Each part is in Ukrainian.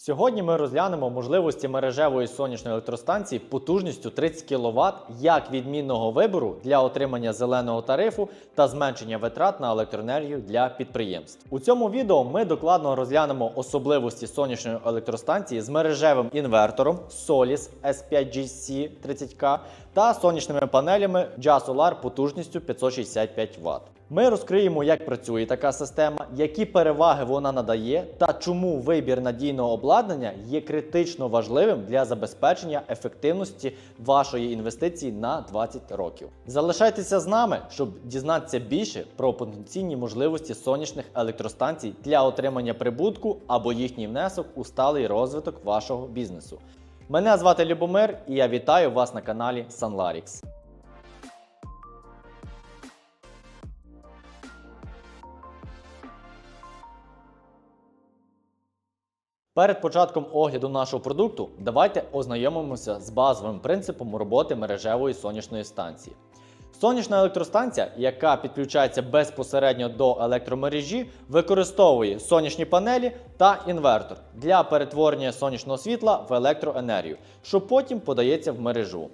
Сьогодні ми розглянемо можливості мережевої сонячної електростанції потужністю 30 кВт як відмінного вибору для отримання зеленого тарифу та зменшення витрат на електроенергію для підприємств. У цьому відео ми докладно розглянемо особливості сонячної електростанції з мережевим інвертором Solis S5GC 30K та сонячними панелями JA-Solar потужністю 565 Вт. Ми розкриємо, як працює така система, які переваги вона надає, та чому вибір надійного обладнання є критично важливим для забезпечення ефективності вашої інвестиції на 20 років. Залишайтеся з нами, щоб дізнатися більше про потенційні можливості сонячних електростанцій для отримання прибутку або їхній внесок у сталий розвиток вашого бізнесу. Мене звати Любомир і я вітаю вас на каналі Sunlarix. Перед початком огляду нашого продукту давайте ознайомимося з базовим принципом роботи мережевої сонячної станції. Сонячна електростанція, яка підключається безпосередньо до електромережі, використовує сонячні панелі та інвертор для перетворення сонячного світла в електроенергію, що потім подається в мережу.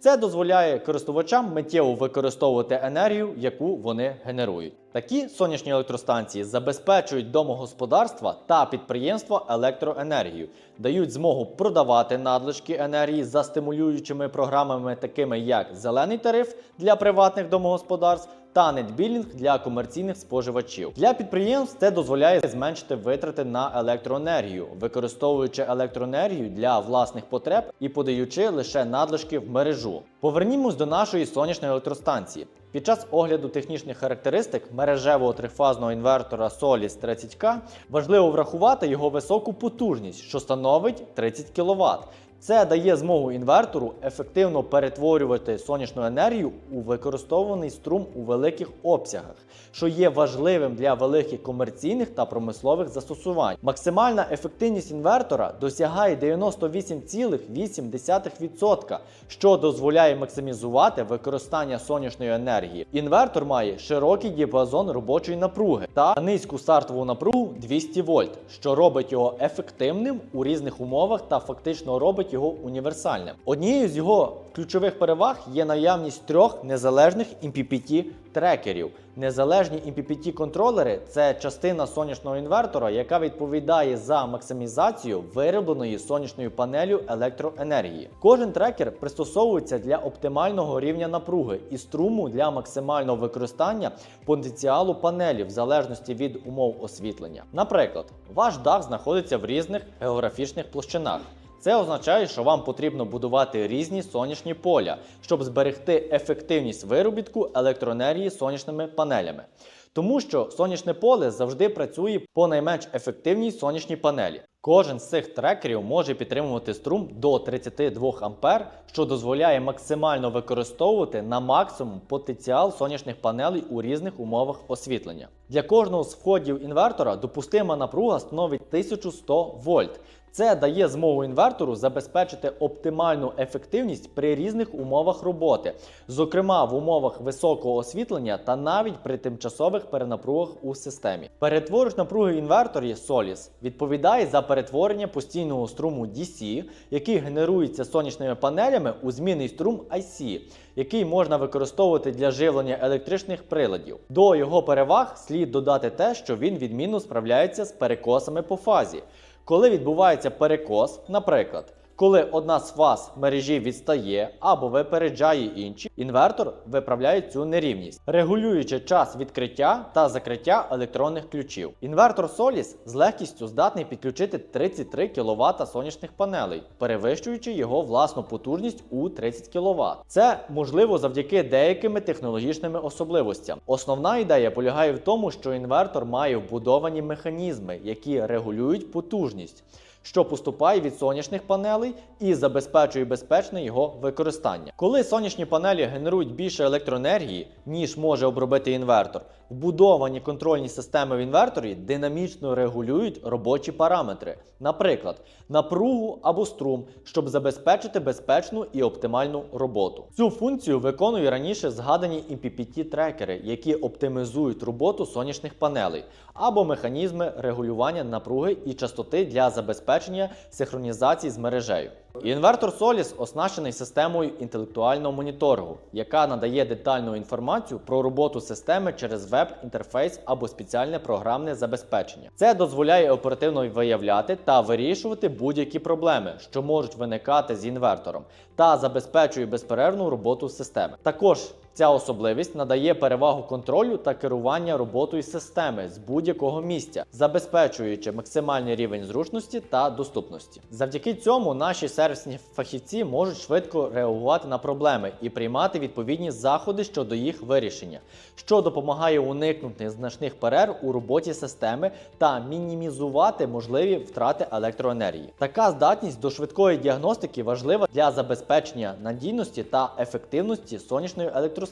Це дозволяє користувачам миттєво використовувати енергію, яку вони генерують. Такі сонячні електростанції забезпечують домогосподарства та підприємства електроенергію, дають змогу продавати надлишки енергії за стимулюючими програмами, такими як зелений тариф для приватних домогосподарств та нетбілінг для комерційних споживачів. Для підприємств це дозволяє зменшити витрати на електроенергію, використовуючи електроенергію для власних потреб і подаючи лише надлишки в мережу. Повернімось до нашої сонячної електростанції. Під час огляду технічних характеристик мережевого трифазного інвертора Solis 30K важливо врахувати його високу потужність, що становить 30 кВт. Це дає змогу інвертору ефективно перетворювати сонячну енергію у використовуваний струм у великих обсягах, що є важливим для великих комерційних та промислових застосувань. Максимальна ефективність інвертора досягає 98,8%, що дозволяє максимізувати використання сонячної енергії. Інвертор має широкий діапазон робочої напруги та низьку стартову напругу 200 вольт, що робить його ефективним у різних умовах та фактично робить його універсальним. Однією з його ключових переваг є наявність трьох незалежних MPPT трекерів. Незалежні MPPT контролери це частина сонячного інвертора, яка відповідає за максимізацію виробленої сонячною панелю електроенергії. Кожен трекер пристосовується для оптимального рівня напруги і струму для максимального використання потенціалу панелі в залежності від умов освітлення. Наприклад, ваш дах знаходиться в різних географічних площинах. Це означає, що вам потрібно будувати різні сонячні поля, щоб зберегти ефективність виробітку електроенергії сонячними панелями. Тому що сонячне поле завжди працює по найменш ефективній сонячній панелі. Кожен з цих трекерів може підтримувати струм до 32 А, що дозволяє максимально використовувати на максимум потенціал сонячних панелей у різних умовах освітлення. Для кожного з входів інвертора допустима напруга становить 1100 вольт. Це дає змогу інвертору забезпечити оптимальну ефективність при різних умовах роботи, зокрема в умовах високого освітлення та навіть при тимчасових перенапругах у системі. Перетворювач напруги в інверторі Solis відповідає за перетворення постійного струму DC, який генерується сонячними панелями у змінний струм IC, який можна використовувати для живлення електричних приладів. До його переваг слід додати те, що він відмінно справляється з перекосами по фазі. Коли відбувається перекос, наприклад, коли одна з фаз мережі відстає або випереджає інші, інвертор виправляє цю нерівність, регулюючи час відкриття та закриття електронних ключів. Інвертор Solis з легкістю здатний підключити 33 кВт сонячних панелей, перевищуючи його власну потужність у 30 кВт. Це можливо завдяки деякими технологічними особливостям. Основна ідея полягає в тому, що інвертор має вбудовані механізми, які регулюють потужність що поступає від сонячних панелей і забезпечує безпечне його використання. Коли сонячні панелі генерують більше електроенергії, ніж може обробити інвертор, вбудовані контрольні системи в інверторі динамічно регулюють робочі параметри, наприклад, напругу або струм, щоб забезпечити безпечну і оптимальну роботу. Цю функцію виконують раніше згадані MPPT-трекери, які оптимізують роботу сонячних панелей, або механізми регулювання напруги і частоти для забезпечення забезпечення синхронізації з мережею. Інвертор Solis оснащений системою інтелектуального моніторингу, яка надає детальну інформацію про роботу системи через веб-інтерфейс або спеціальне програмне забезпечення. Це дозволяє оперативно виявляти та вирішувати будь-які проблеми, що можуть виникати з інвертором, та забезпечує безперервну роботу системи. Також Ця особливість надає перевагу контролю та керування роботою системи з будь-якого місця, забезпечуючи максимальний рівень зручності та доступності. Завдяки цьому наші сервісні фахівці можуть швидко реагувати на проблеми і приймати відповідні заходи щодо їх вирішення, що допомагає уникнути значних перерв у роботі системи та мінімізувати можливі втрати електроенергії. Така здатність до швидкої діагностики важлива для забезпечення надійності та ефективності сонячної електростанції,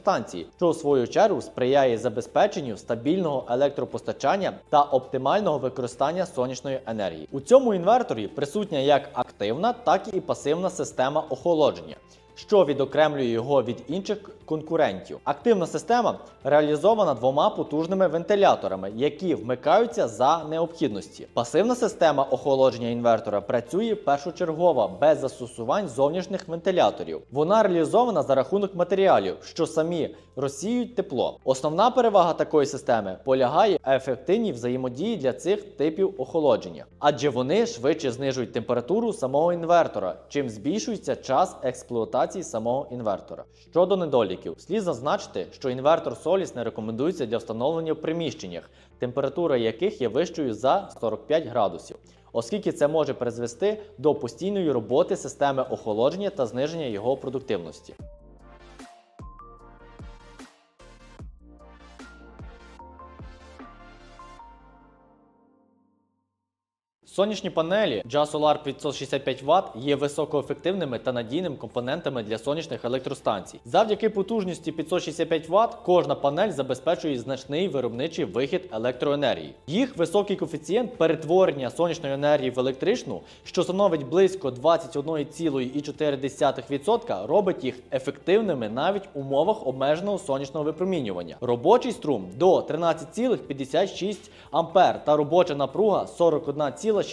що у свою чергу сприяє забезпеченню стабільного електропостачання та оптимального використання сонячної енергії. У цьому інверторі присутня як активна, так і пасивна система охолодження. Що відокремлює його від інших конкурентів. Активна система реалізована двома потужними вентиляторами, які вмикаються за необхідності. Пасивна система охолодження інвертора працює першочергово без застосувань зовнішніх вентиляторів. Вона реалізована за рахунок матеріалів, що самі розсіюють тепло. Основна перевага такої системи полягає в ефективній взаємодії для цих типів охолодження, адже вони швидше знижують температуру самого інвертора, чим збільшується час експлуатації самого інвертора. Щодо недоліків, слід зазначити, що інвертор Solis не рекомендується для встановлення в приміщеннях, температура яких є вищою за 45 градусів. Оскільки це може призвести до постійної роботи системи охолодження та зниження його продуктивності. Сонячні панелі JASOLAR 565 Вт є високоефективними та надійними компонентами для сонячних електростанцій. Завдяки потужності 565 Вт кожна панель забезпечує значний виробничий вихід електроенергії. Їх високий коефіцієнт перетворення сонячної енергії в електричну, що становить близько 21,4%, робить їх ефективними навіть в умовах обмеженого сонячного випромінювання. Робочий струм до 13,56 А та робоча напруга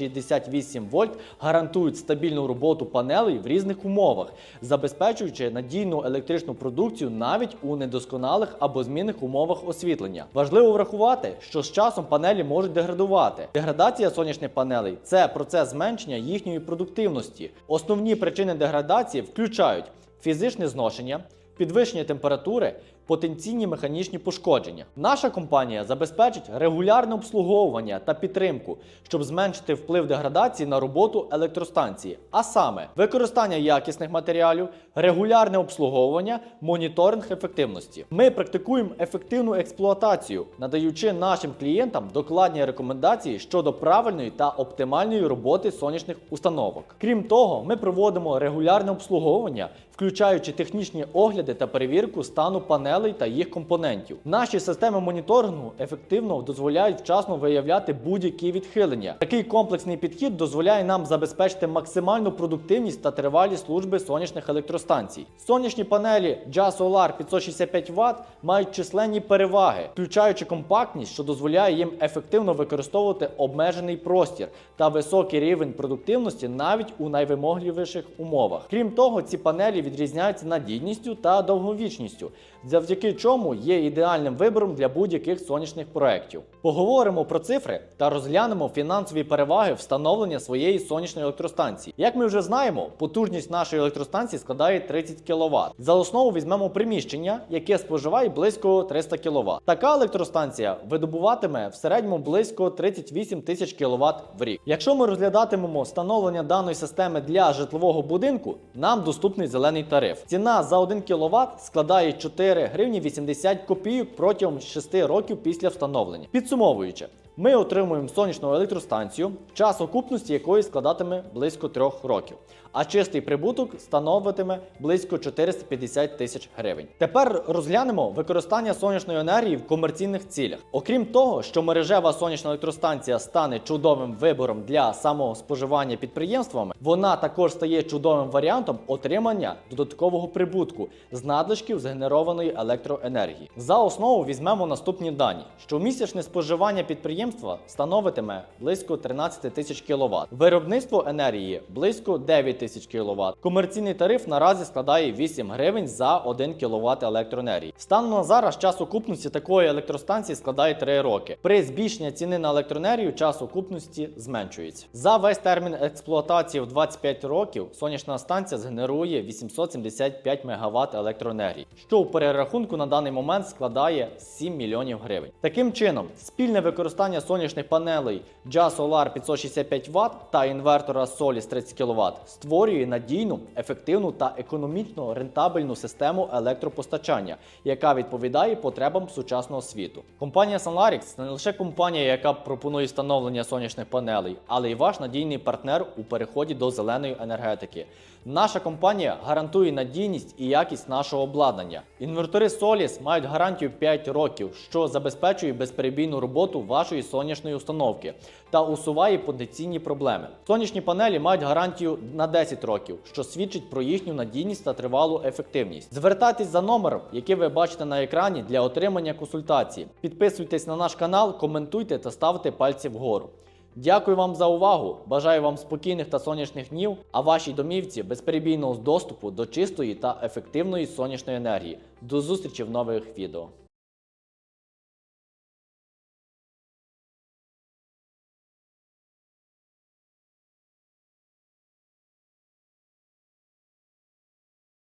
41,68 вольт гарантують стабільну роботу панелей в різних умовах, забезпечуючи надійну електричну продукцію навіть у недосконалих або змінних умовах освітлення. Важливо врахувати, що з часом панелі можуть деградувати. Деградація сонячних панелей це процес зменшення їхньої продуктивності. Основні причини деградації включають фізичне зношення, підвищення температури, потенційні механічні пошкодження. Наша компанія забезпечить регулярне обслуговування та підтримку, щоб зменшити вплив деградації на роботу електростанції, а саме використання якісних матеріалів, регулярне обслуговування, моніторинг ефективності. Ми практикуємо ефективну експлуатацію, надаючи нашим клієнтам докладні рекомендації щодо правильної та оптимальної роботи сонячних установок. Крім того, ми проводимо регулярне обслуговування, включаючи технічні огляди та перевірку стану панелей та їх компонентів. Наші системи моніторингу ефективно дозволяють вчасно виявляти будь-які відхилення. Такий комплексний підхід дозволяє нам забезпечити максимальну продуктивність та тривалість служби сонячних електростанцій. Сонячні панелі JASOLAR 565 Вт мають численні переваги, включаючи компактність, що дозволяє їм ефективно використовувати обмежений простір та високий рівень продуктивності навіть у найвимогливіших умовах. Крім того, ці панелі відрізняються надійністю та довговічністю, завдяки чому є ідеальним вибором для будь-яких сонячних проєктів. Поговоримо про цифри та розглянемо фінансові переваги встановлення своєї сонячної електростанції. Як ми вже знаємо, потужність нашої електростанції складає 30 кВт. За основу візьмемо приміщення, яке споживає близько 300 кВт. Така електростанція видобуватиме в середньому близько 38 тисяч кВт в рік. Якщо ми розглядатимемо встановлення даної системи для житлового будинку, нам доступний зелений тариф. Ціна за 1 кВт складає 4 гривні 80 копійок протягом 6 років після встановлення. Підсумовуючи, ми отримуємо сонячну електростанцію, час окупності якої складатиме близько 3 років, а чистий прибуток становитиме близько 450 тисяч гривень. Тепер розглянемо використання сонячної енергії в комерційних цілях. Окрім того, що мережева сонячна електростанція стане чудовим вибором для самого споживання підприємствами, вона також стає чудовим варіантом отримання додаткового прибутку з надлишків згенерованої електроенергії. За основу візьмемо наступні дані: що місячне споживання підприємства підприємства становитиме близько 13 тисяч кВт. Виробництво енергії близько 9 тисяч кВт. Комерційний тариф наразі складає 8 гривень за 1 кВт електроенергії. Станом на зараз час окупності такої електростанції складає 3 роки. При збільшенні ціни на електроенергію час окупності зменшується. За весь термін експлуатації в 25 років сонячна станція згенерує 875 МВт електроенергії, що у перерахунку на даний момент складає 7 мільйонів гривень. Таким чином, спільне використання сонячних панелей Jazz Solar 565 Вт та інвертора Solis 30 кВт створює надійну, ефективну та економічно рентабельну систему електропостачання, яка відповідає потребам сучасного світу. Компанія Sunlarix – не лише компанія, яка пропонує встановлення сонячних панелей, але й ваш надійний партнер у переході до зеленої енергетики. Наша компанія гарантує надійність і якість нашого обладнання. Інвертори Solis мають гарантію 5 років, що забезпечує безперебійну роботу вашої сонячної установки та усуває потенційні проблеми. Сонячні панелі мають гарантію на 10 років, що свідчить про їхню надійність та тривалу ефективність. Звертайтесь за номером, який ви бачите на екрані для отримання консультації. Підписуйтесь на наш канал, коментуйте та ставте пальці вгору. Дякую вам за увагу. Бажаю вам спокійних та сонячних днів, а вашій домівці безперебійного доступу до чистої та ефективної сонячної енергії. До зустрічі в нових відео.